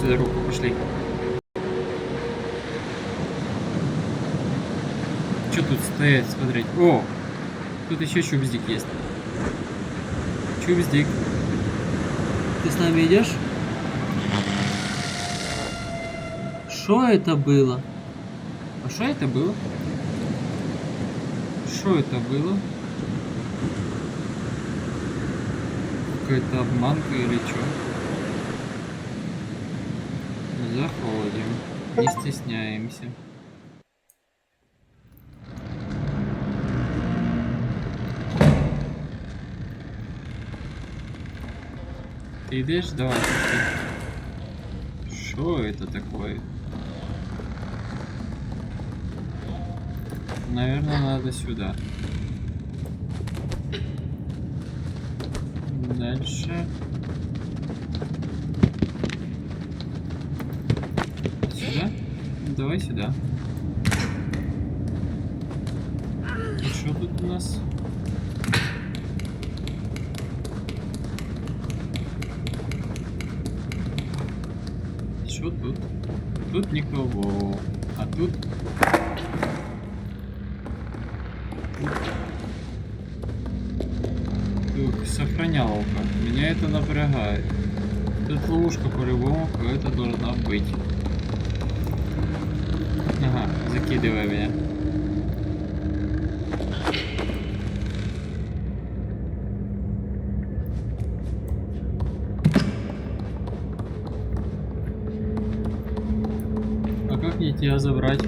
сюда руку, пошли. Что тут стоять, смотреть? О! Тут еще чубздик есть. Чубздик. Ты с нами идешь? Что это было? А что это было? Что это было? Какая-то обманка или что? Заходим. Не стесняемся. Ты идешь? Давай. Что это такое? Наверное, надо сюда. Дальше. Сюда? Давай сюда. И что тут у нас? Что тут? Тут никого. А тут Тут сохранялка. Меня это напрягает. Тут ловушка по-любому какая-то должна быть. Закидывай меня. А как мне тебя забрать?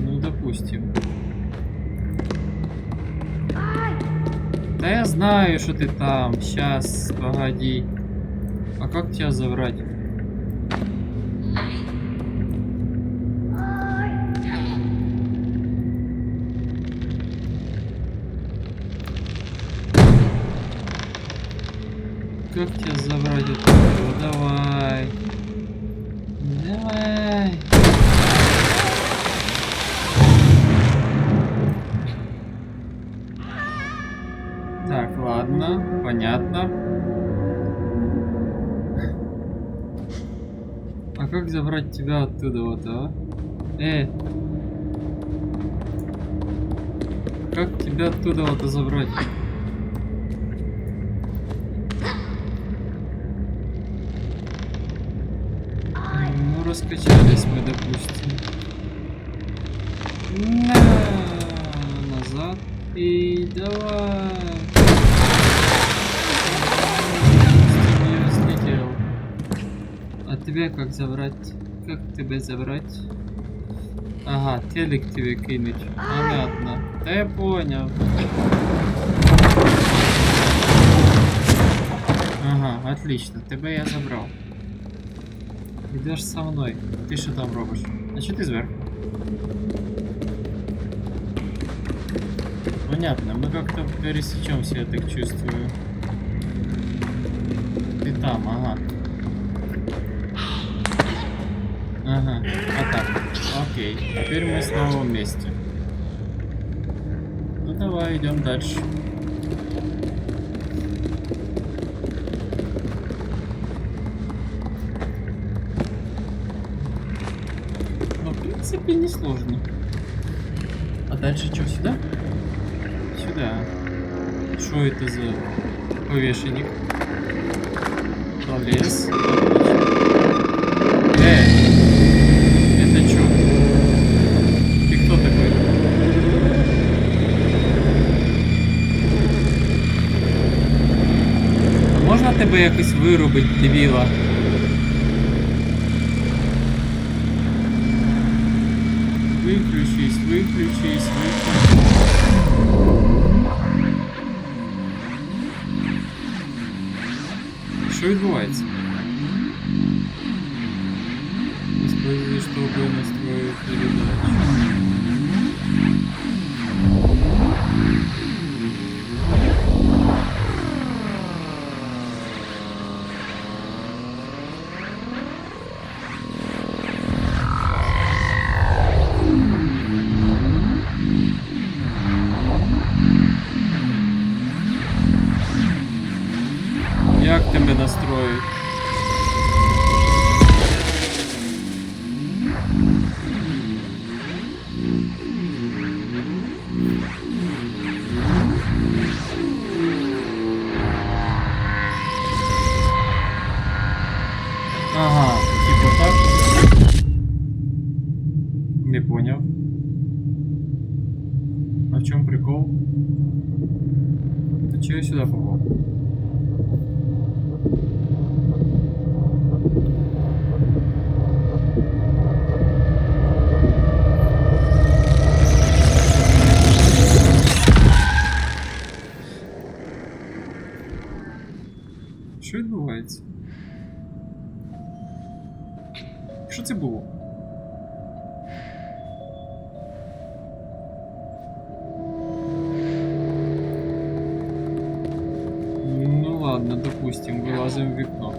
Ну, допустим. Да я знаю, что ты там. Сейчас, погоди. А как тебя забрать? Тебя оттуда вот, а? Э! Как тебя оттуда вот забрать? Ну, раскачались мы, допустим. На, назад. И давай. А тебя как забрать? Как тебя забрать? Ага, телек тебе кинуть. Понятно. Да я понял. Ага, отлично. Тебе я забрал. Идешь со мной. Ти що там робиш? А що ти зверху? Понятно, мы как-то пересечемся, я так чувствую. Ты там, ага. Ага, а так. Окей, теперь мы снова вместе. Ну давай, идем дальше. Ну, в принципе, не сложно. А дальше что, сюда? Сюда. Что это за повешенник? Полез. А Можна тебе якось виробити дебіла? Виключись, виключись, виключись. Що відбувається? Як тебе настроїть? Ага, типу так. Не поняв. А в прикол? Та чого я сюди? ладно, допустим, вилазимо в вікно.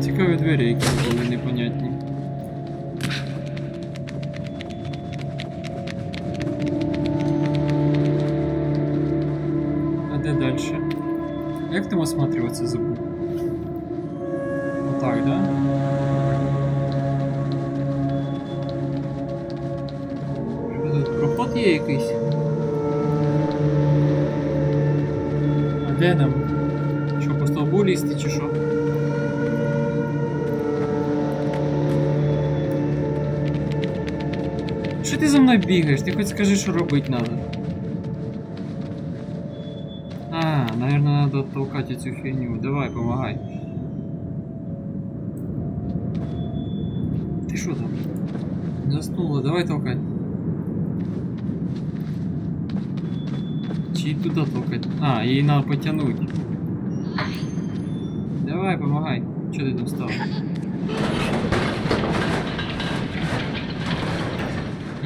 Цікаві двері, які були непонятні. де нам? Що, по столбу лізти чи що? Що ти за мною бігаєш? Ти хоч скажи, що робити надо. А, наверное, надо оттолкать эту фигню. Давай, помогай. Ты что там? Заснула, давай Толкай. Чи туда толкать? А, ей надо потянуть. Давай, помогай. Че ты там стал?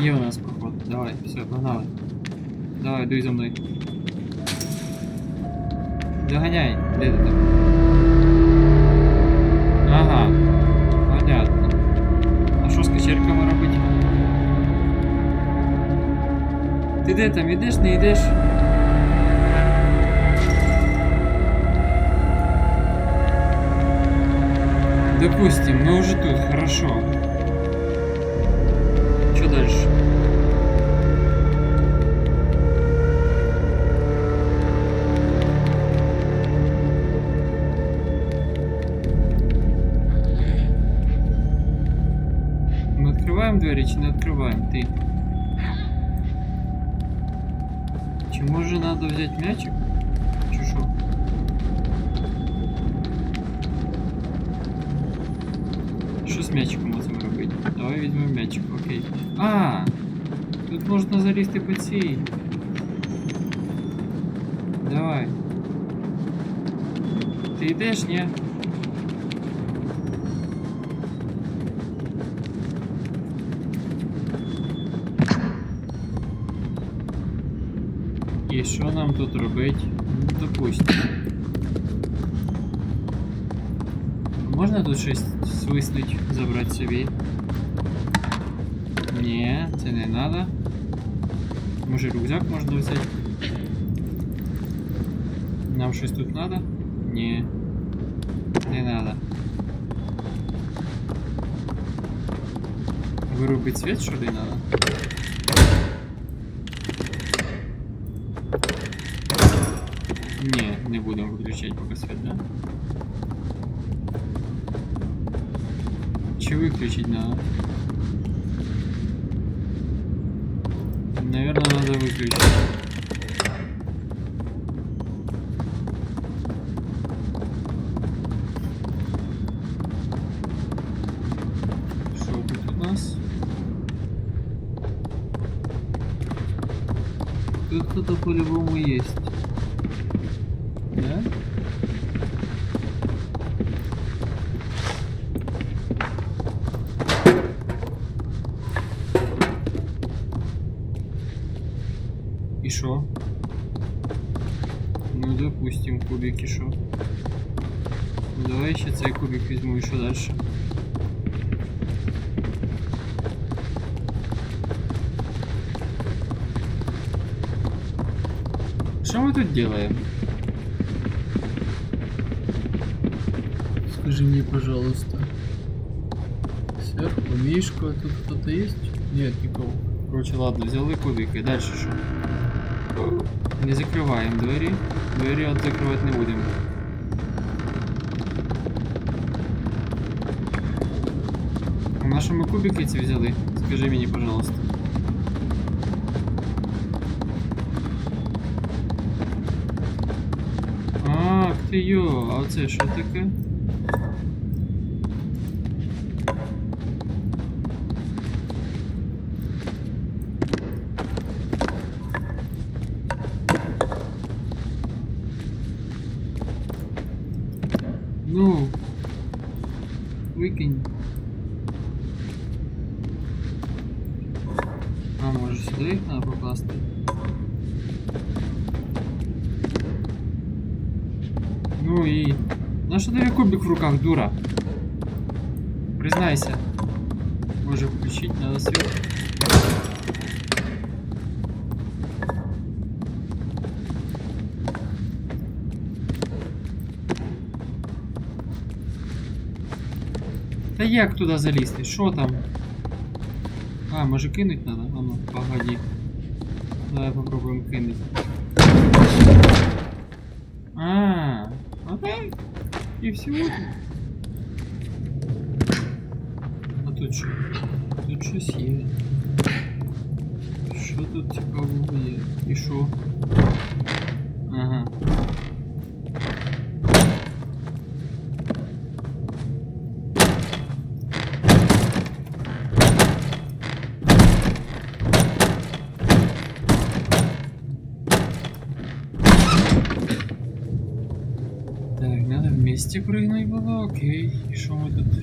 Є у нас проход. Давай, все, погнали. Давай, дуй за мной. Доганяй, де ти там? Ага, понятно. А що з качельками робити? Ти де там, ідеш, не йдеш? Допустим, мы уже тут, хорошо. Что дальше? Мы открываем двери, чи не открываем? Ты. Чему же надо взять мячик? Чи шо? Що з м'ячиком можемо робити? Давай візьмемо м'ячик, окей. А! Тут можна залізти по цій. Давай. Ти йдеш, ні? І що нам тут робити? Ну, Можна тут щось свиснуть, забрати собі? Ні, це не надо. Може рюкзак можна взяти? Нам щось тут надо? Ні. Не надо. Вирубить світ, що ли надо? Ні, не будемо виключати поки світ, да? Чи выключить надо? Наверное, надо выключить. Что у нас? Тут кто-то по-любому есть. Да? И шо? Ну, допустим, кубик и шо? Давай ще цей кубик візьму і що дальше? Что мы тут делаем? Скажи мне, пожалуйста. Сверху Мишка, тут кто-то есть? Нет, никого. Короче, ладно, взяли кубики. Дальше що? Не закрываем двери. Двери от закрывать не будем. А наши мы кубики эти взяли? Скажи мне, пожалуйста. А, ты ё? А вот это что такое? Руках, дура? Признайся. Може включить, надо свет. Та як туди залізти? Що там? А, може кинуть надо? А ну, погоди. Давай попробуем кинуть. А, окей. І всього. А тут що? Тут щось є. Що тут цікавого є? І що?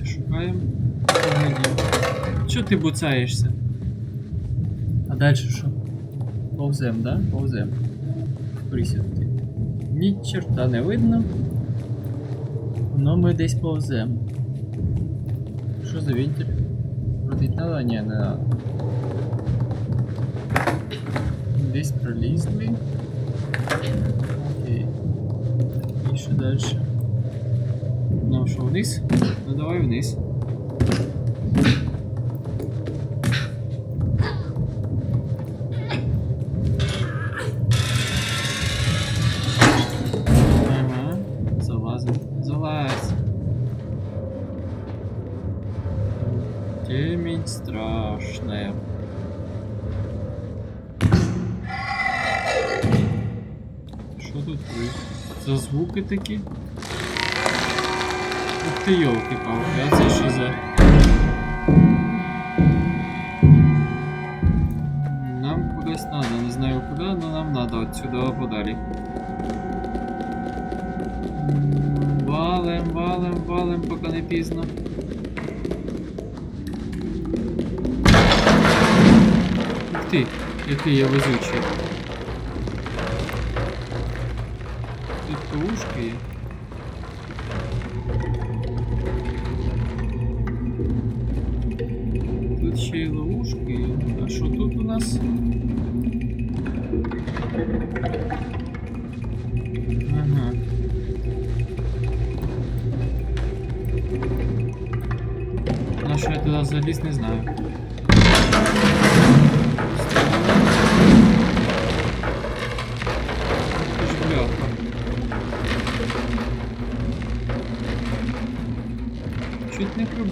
что мы тут шукаем? Погоди. Чё ты буцаешься? А дальше что? Повзем, да? Повзем. Присядки. Ні черта не видно. Но ми десь повзем. Що за вентиль? Крутить надо? Ні, не надо. Десь пролізли. Окей. І що дальше? Що вниз? Ну давай вниз. Залазим. Залазь. Темень страшная. Що тут? За звуки такі? Ух ти йолки палки а це що за. Нам кудись надо, не знаю куди, але нам надо отсюда подалі. Валим, валим, валим, поки не пізно. Ух ти, який я везучий. Тут ловушки є.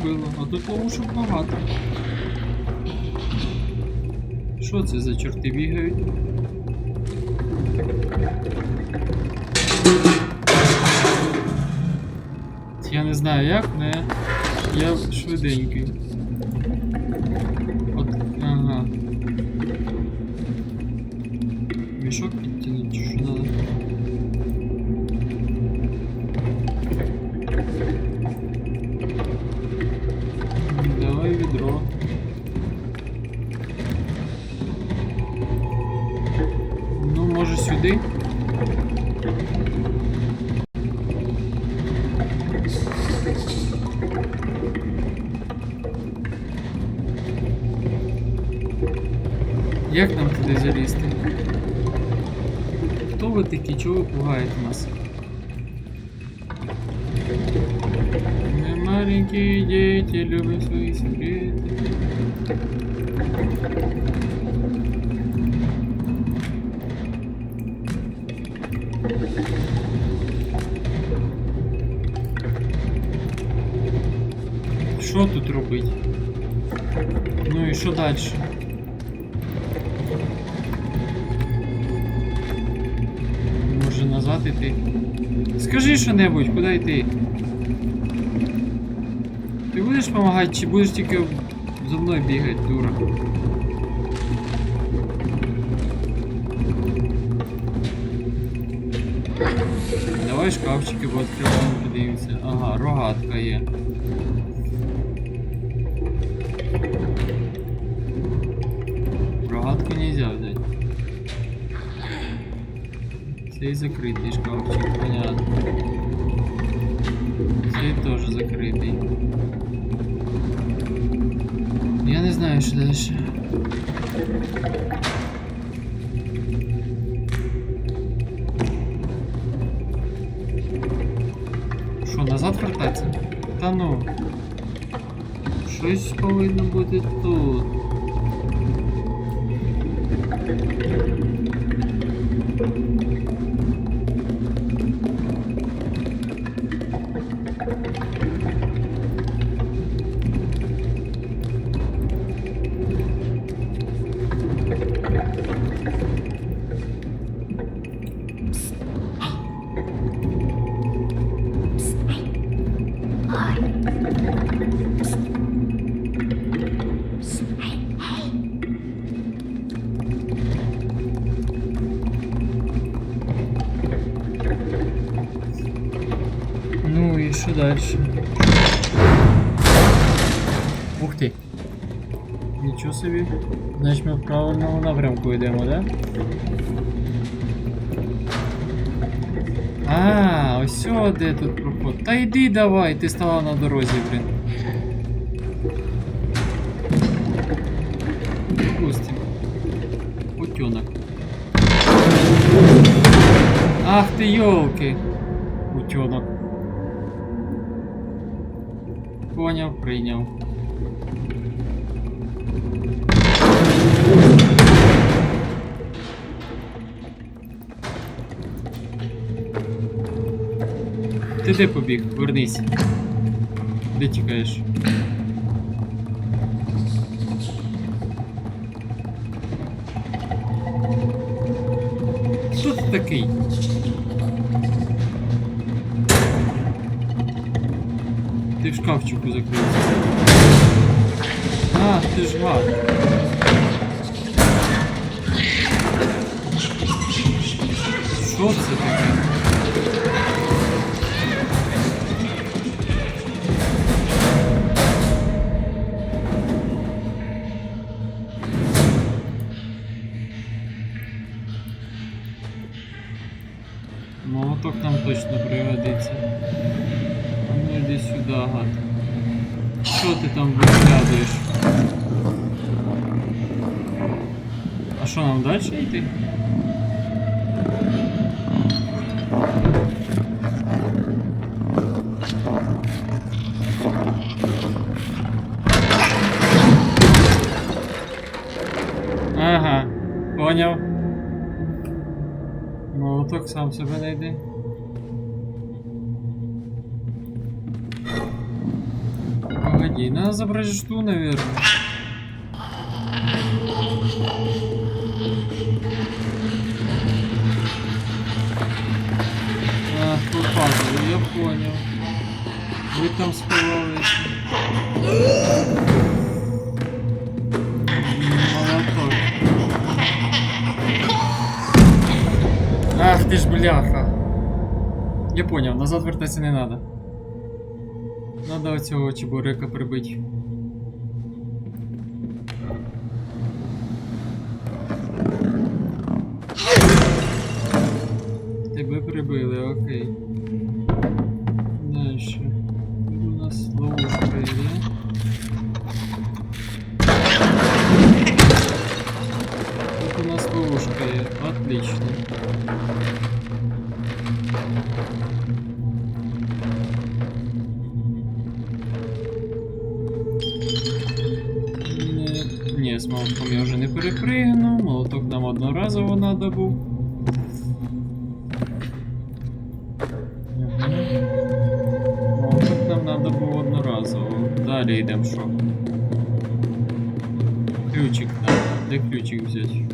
Прибило, а тут ловушок багато. Що це за чорти бігають? Я не знаю як, але я швиденький. Як нам туди залізти? Хто ви такі? Чого ви пугаєте нас? Мы маленькие дети, любим свои секреты. Що тут робить? Ну і що далі? Іти? Скажи що-небудь, куди йти? Ти будеш допомагати, чи будеш тільки за мною бігати, дура? Давай шкафчики відкриваємо, подивимося. Ага, рогатка є. Цей закритий шкафчик, понятно. Цей теж закритий. Я не знаю, що дальше. Що, назад вертатися? Та ну. Щось повинно бути тут. В правильному напрямку йдемо, да? А, ось де тут проход. Та йди давай, ти стала на дорозі, блін. Допустим. Утенок. Ах ти йолки. Утенок. Поняв, прийняв. Ти де побіг? Вернись. Де тікаєш? Хто ти такий? Ти в шкафчику закрився. А, ти ж гад. Що це таке? Молоток нам точно пригодиться. Ну йди сюди, гад. Що ти там виглядуєш? А що нам далі йти? Ага, поняв. Молоток сам себе знайди. Забрать жду, наверное. А, пазл, я понял. Вы там. Молоток. Ах ты ж бляха. Я понял, назад вертаться не надо. Надо оцього чебурека прибити. Молотком я вже не перепригну, молоток нам одноразово надо був. Молоток нам надо був одноразово. Далі йдемо що? Ключик надо. Де ключик взяти?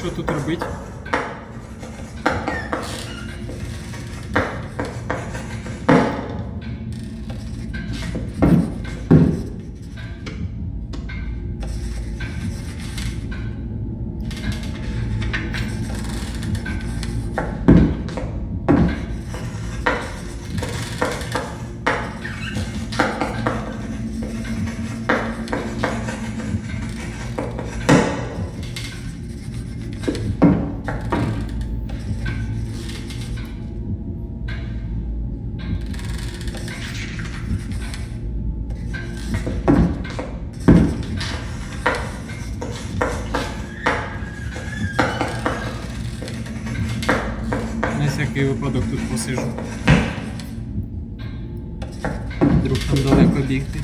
що тут робити? Випадок тут посижу. Вдруг там далеко бігти.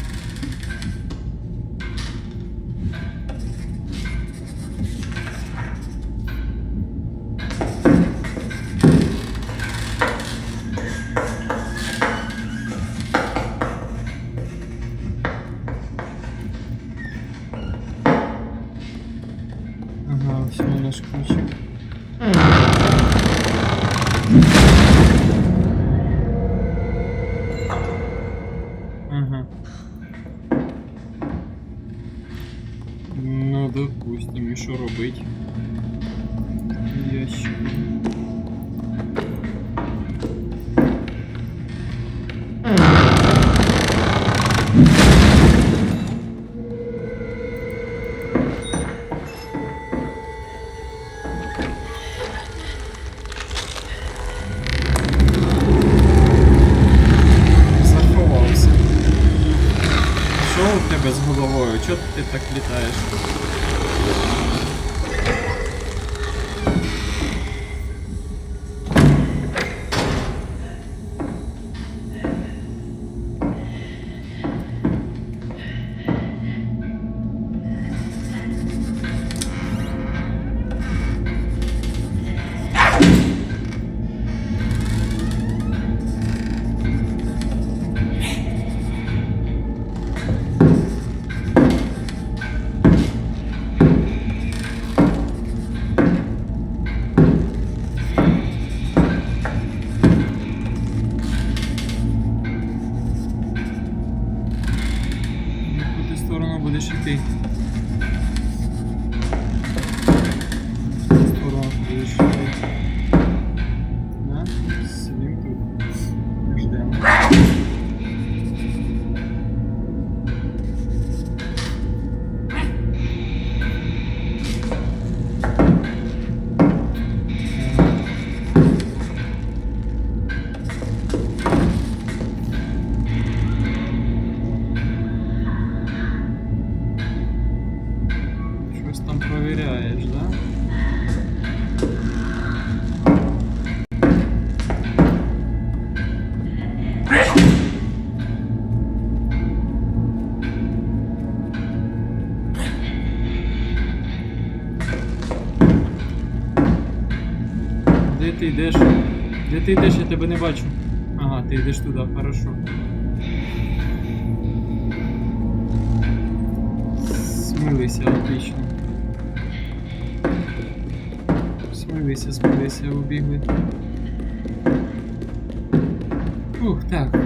Головою? Чого ти так літаєш? В яку ти Де ти йдеш? Де ти йдеш? Я тебе не бачу. Ага, ти йдеш туди, хорошо. Смылися, отлично. Смылися, смылися, убігли. Ух, так. Так,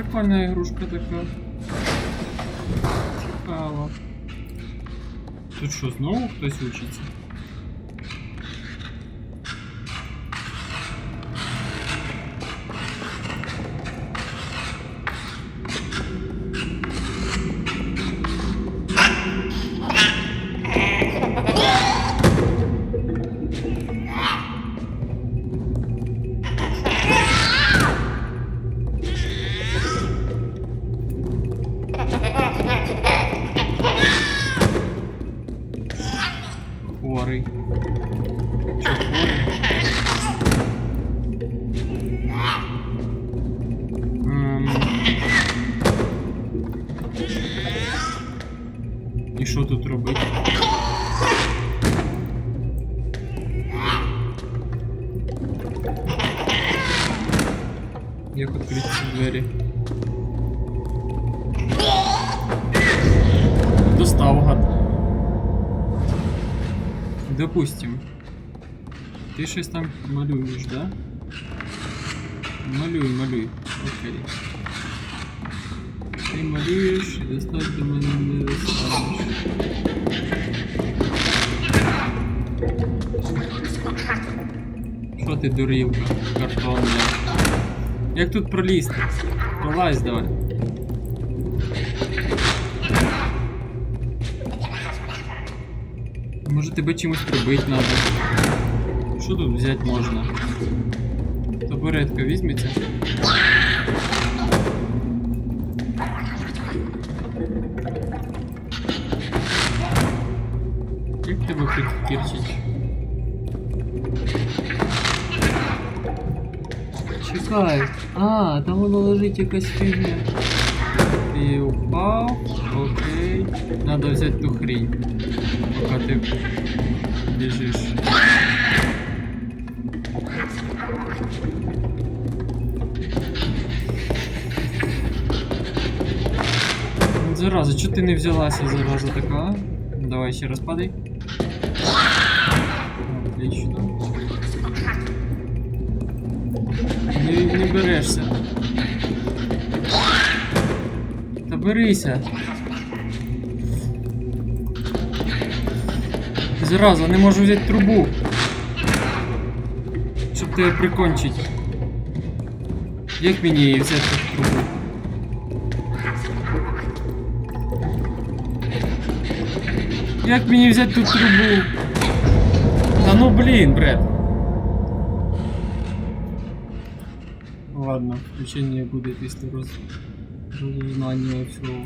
Не, прикольна ігрушка така. Цікаво. Тут що, знову хтось учиться? щось там малюєш, да? Малюй, малюй. Окей. Ти малюєш і достать до мене не достанеш. Що ти дурілка? Картонна. Як тут пролізти? Пролазь давай. Може тебе чимось прибити треба? Що тут взяти можна? Табуретка візьметься. Як тебе підкірчить? Чекай. А, там воно лежить якась фігня. Ти упав. Окей. Надо взяти ту хрінь. Поки ти біжиш. Зараза, чого ти не взялася, зараза така? Давай ще раз падай. Отлично. Не, не берешся. Та берися. Зараза, не можу взяти трубу. Щоб тебе прикончить. Як мені її взяти трубу? Як мені взяти тут трубу? Та ну блін, бред. Ладно, включення буде після роз... роззнання цього.